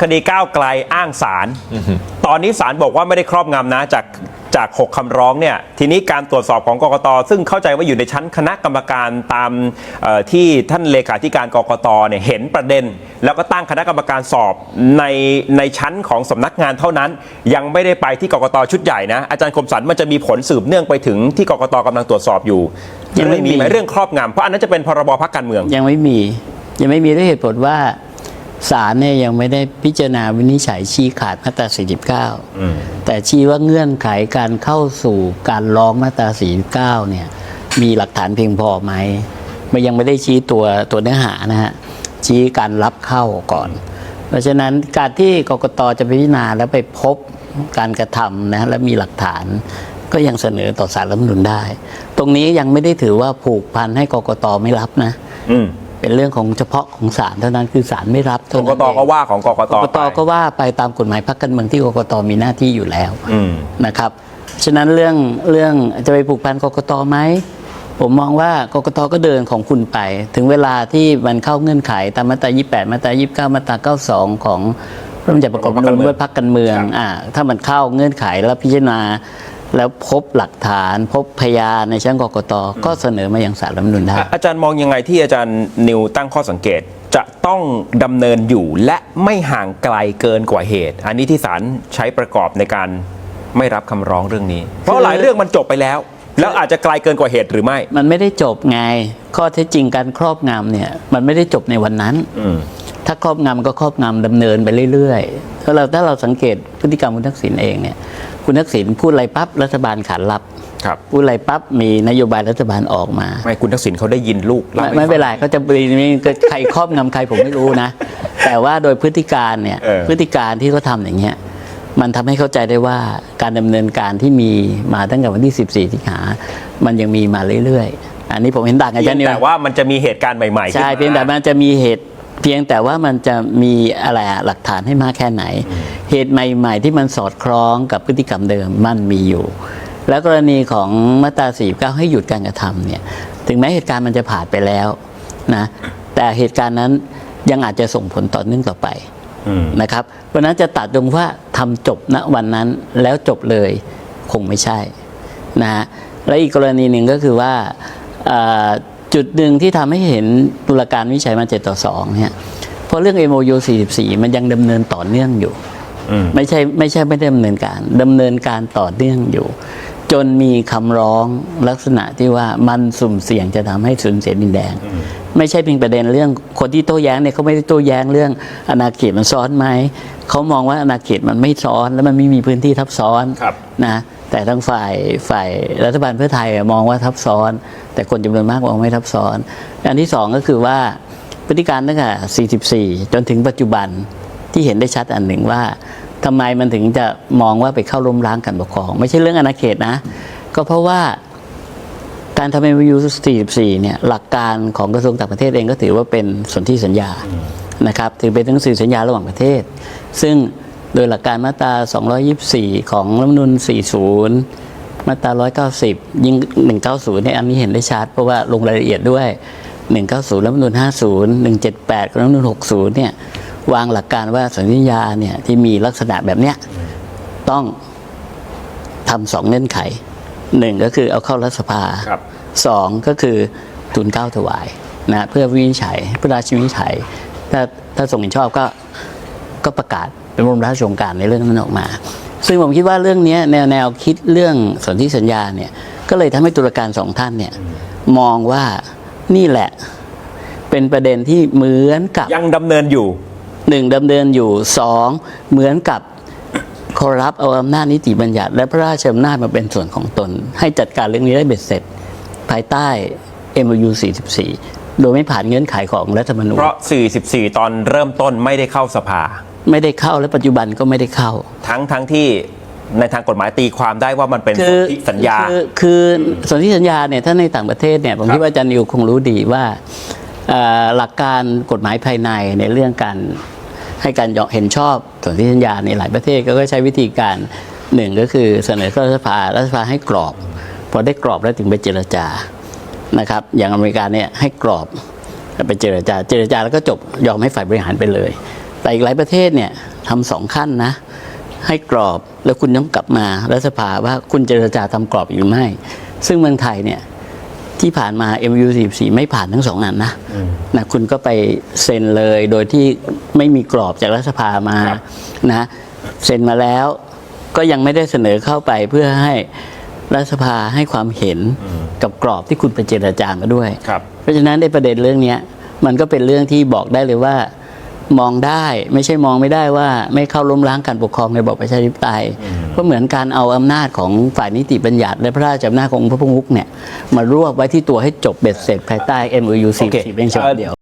คดีก้าวไกลอ้างศาลตอนนี้ศาลบอกว่าไม่ได้ครอบงำนะจากจาก 6 คำร้องเนี่ยทีนี้การตรวจสอบของกกต ซึ่งเข้าใจว่าอยู่ในชั้นคณะกรรมการตามเอ่อที่ท่านเลขาธิการกกตเนี่ยเห็นประเด็น แล้วก็ตั้งคณะกรรมการสอบในในชั้นของสำนักงานเท่านั้น ยังไม่ได้ไปที่กกตชุดใหญ่นะอาจารย์คมสันมันจะมีผลสืบเนื่องไปถึงที่กกตกำลังตรวจสอบอยู่ ยังไม่มีไหมเรื่องครอบงำเพราะอันนั้นจะเป็นพรบพักการเมืองยังไม่มี ยังไม่มีด้วยเหตุผลว่า ศาลเนี่ยยังไม่ได้พิจารณาวินิจฉัยชี้ขาดมาตรา 49 แต่ชี้ว่าเงื่อนไขการเข้าสู่การร้องมาตรา 49 เนี่ย มีหลักฐานเพียงพอไหมมันยังไม่ได้ชี้ตัวตัวเนื้อหานะฮะ ชี้การรับเข้าก่อน เพราะฉะนั้นการที่กกตจะพิจารณาแล้วไปพบการกระทำนะและมีหลักฐานก็ยังเสนอต่อสารรัฐธรรมนุนได้ ตรงนี้ยังไม่ได้ถือว่าผูกพันให้กกตไม่รับนะอืม เป็นเรื่องของเฉพาะของศาลเท่านั้นคือศาลไม่รับกเท่ากนั้นตเอง ก็ว่าของกกตกกตไป ก็ว่าไปตามกฎหมายพรรคการเมืองที่กกตมีหน้าที่อยู่แล้วอืม นะครับ ฉะนั้นเรื่องเรื่องจะไปผูกพันกกตไหม ผมมองว่ากกตก็เดินของคุณไป ถึงเวลาที่มันเข้าเงื่อนไขตามมาตรา 28 มาตรา 29 มาตรา 92 ของพระบัญญัติประกอบรัฐธรรมนูญว่าพรรคการเมืองครับอ่าถ้ามันเข้าเงื่อนไขแล้วพิจารณา แล้วพบหลักฐานพบพยานในชั้นกกตก็เสนอมายังสารรัฐธรรมนูญได้อะอาจารย์มองยังไงที่อาจารย์นิวตั้งข้อสังเกตจะต้องดำเนินอยู่และไม่ห่างไกลเกินกว่าเหตุ อันนี้ที่ศาลใช้ประกอบในการไม่รับคำร้องเรื่องนี้ เพราะหลายเรื่องมันจบไปแล้ว แล้วอาจจะไกลเกินกว่าเหตุหรือไม่ มันไม่ได้จบไง ข้อเท็จจริงการครอบงำเนี่ย มันไม่ได้จบในวันนั้น อืม ถ้าครอบงำก็ครอบงำดำเนินไปเรื่อยๆถ้าเราถ้าเราสังเกตพฤติกรรมคุณทักษิณเองเนี่ยคุณทักษิณพูดอะไรปั๊บรัฐบาลขานรับครับพูดอะไรปั๊บมีนโยบายรัฐบาลออกมา ไม่คุณทักษิณเขาได้ยินลูกไม่ล่าให้ไม่เป็นไรฟังเขาจะมีใครครอบงำใครผมไม่รู้นะ แต่ว่าโดยพฤติการเนี่ยเออพฤติการที่เขาทำอย่างเงี้ยมันทำให้เข้าใจได้ว่าการดำเนินการที่มีมาตั้งแต่วันที่ 14สิงหา มันยังมีมาเรื่อยๆ อันนี้ผมเห็นต่างกับอาจารย์นิวแต่ว่ามันจะมีเหตุการณ์ใหม่ๆใช่ขึ้นมาเพียงแต่มันจะมีเหตุ เพียงแต่ว่ามันจะมีอะไรอะหลักฐานให้มากแค่ไหน เหตุใหม่ ๆ ที่มันสอดคล้องกับพฤติกรรมเดิมมันมีอยู่ แล้วกรณีของมาตรา49 ให้หยุดการกระทำเนี่ยถึงแม้เหตุการณ์มันจะผ่านไปแล้วนะแต่เหตุการณ์นั้นยังอาจจะส่งผลต่อเนื่องต่อไปอืมนะครับเพราะฉะนั้นจะตัดตรงว่าทำจบณวันนั้นแล้วจบเลยคงไม่ใช่นะฮะและอีกกรณีหนึ่งก็คือว่าเอ่อ จุดหนึ่งที่ทำให้เห็นตุลาการวิจัยมา7ต่อ2เนี่ยเพราะเรื่อง MOU 44 มันยังดำเนินต่อเนื่องอยู่อืมไม่ใช่ไม่ใช่ไม่ได้ดำเนินการดำเนินการต่อเนื่องอยู่ จนมีคำร้องลักษณะที่ว่ามันสุ่มเสี่ยงจะทำให้สูญเสียดินแดนไม่ใช่เพียงประเด็นเรื่องคนที่โต้แย้งเนี่ยเขาไม่ได้โต้แย้งเรื่องอาณาเขตมันซ้อนไหมเขามองว่าอาณาเขตมันไม่ซ้อน แล้วมันไม่มีพื้นที่ทับซ้อนครับนะ แต่ทั้งฝ่ายฝ่ายรัฐบาลเพื่อไทยมองว่าทับซ้อน แต่คนจำนวนมากมองไม่ทับซ้อน อันที่สองก็คือว่าพฤติการตั้งแต่44 จนถึงปัจจุบันที่เห็นได้ชัดอันหนึ่งว่าทำไมมันถึงจะมองว่าไปเข้าล้มล้างการปกครอง ไม่ใช่เรื่องอาณาเขตนะ ก็เพราะว่าการทำ MOU 44 เนี่ยหลักการของกระทรวงต่างประเทศเองก็ถือว่าเป็นสนธิสัญญานะครับถือเป็นหนังสือสัญญาระหว่างประเทศ ซึ่ง โดยหลักการมาตรา 224 ของรัฐธรรมนูญ40 มาตรา 190 ยิ่ง 190เนี่ยอันนี้เห็นได้ชัดเพราะว่าลงรายละเอียดด้วย 190 รัฐธรรมนูญ50 178ของรัฐธรรมนูญ60 เนี่ยวางหลักการว่าสัญญาเนี่ยที่มีลักษณะแบบเนี้ยต้องทำสองเงื่อนไขหนึ่งก็คือเอาเข้ารัฐสภาครับสองก็คือทุนเกล้าถวายนะเพื่อวินิจฉัยเพื่อราชวินิจฉัย ถ้าถ้าส่งเห็นชอบก็ก็ประกาศ เป็นบรมราชโองการในเรื่องนั้นออกมา ซึ่งผมคิดว่าเรื่องเนี้ยแนวแนวคิดเรื่องสนธิสัญญาเนี่ยก็เลยทำให้ตุลาการสองท่านเนี่ยมองว่านี่แหละเป็นประเด็นที่เหมือนกับยังดำเนินอยู่หนึ่งดำเนินอยู่สองเหมือนกับขอรับเอาอำนาจนิติบัญญัติ และพระราชอำนาจมาเป็นส่วนของตน ให้จัดการเรื่องนี้ได้เบ็ดเสร็จ ภายใต้ MOU 44 โดยไม่ผ่านเงื่อนไขของรัฐธรรมนูญเพราะ 44 ตอนเริ่มต้นไม่ได้เข้าสภา ไม่ได้เข้าและปัจจุบันก็ไม่ได้เข้า ทั้งทั้งที่ในทางกฎหมายตีความได้ว่ามันเป็นสนธิสัญญา คือคือสนธิสัญญาเนี่ยถ้าในต่างประเทศเนี่ยผมครับคิดว่าอาจารย์นิวคงรู้ดีว่าเอ่อหลักการกฎหมายภายในในเรื่องการให้การยอมเห็นชอบสนธิสัญญาในหลายประเทศก็ใช้วิธีการหนึ่งก็คือเสนอเข้ารัฐสภารัฐสภาให้กรอบ พอได้กรอบแล้วถึงไปเจรจานะครับ อย่างอเมริกาเนี่ยให้กรอบแล้วไปเจรจาเจรจาแล้วก็จบยอมให้ฝ่ายบริหารไปเลย แต่อีกหลายประเทศเนี่ยทำสองขั้นนะ ให้กรอบแล้วคุณต้องกลับมารัฐสภาว่าคุณเจรจาทำกรอบหรือไม่ ซึ่งเมืองไทยเนี่ยที่ผ่านมา MU 44ไม่ผ่านทั้งสองนั้นนะนะคุณก็ไปเซ็นเลยโดยที่ไม่มีกรอบจากรัฐสภามานะเซ็นมาแล้วก็ยังไม่ได้เสนอเข้าไปเพื่อให้รัฐสภาให้ความเห็นกับกรอบที่คุณไปเจรจามาด้วยครับเพราะฉะนั้นในประเด็นเรื่องเนี้ยมันก็เป็นเรื่องที่บอกได้เลยว่า มองได้ไม่ใช่มองไม่ได้ว่าไม่เข้าล้มล้างการปกครองในระบอบประชาธิปไตยเพราะเหมือนการเอาอำนาจของฝ่ายนิติบัญญัติ และพระราชอำนาจขององค์พระพุทธเนี่ยมารวบไว้ที่ตัวให้จบเบ็ดเสร็จภายใต้ MOU โอเค44เป็นฉบับเดียว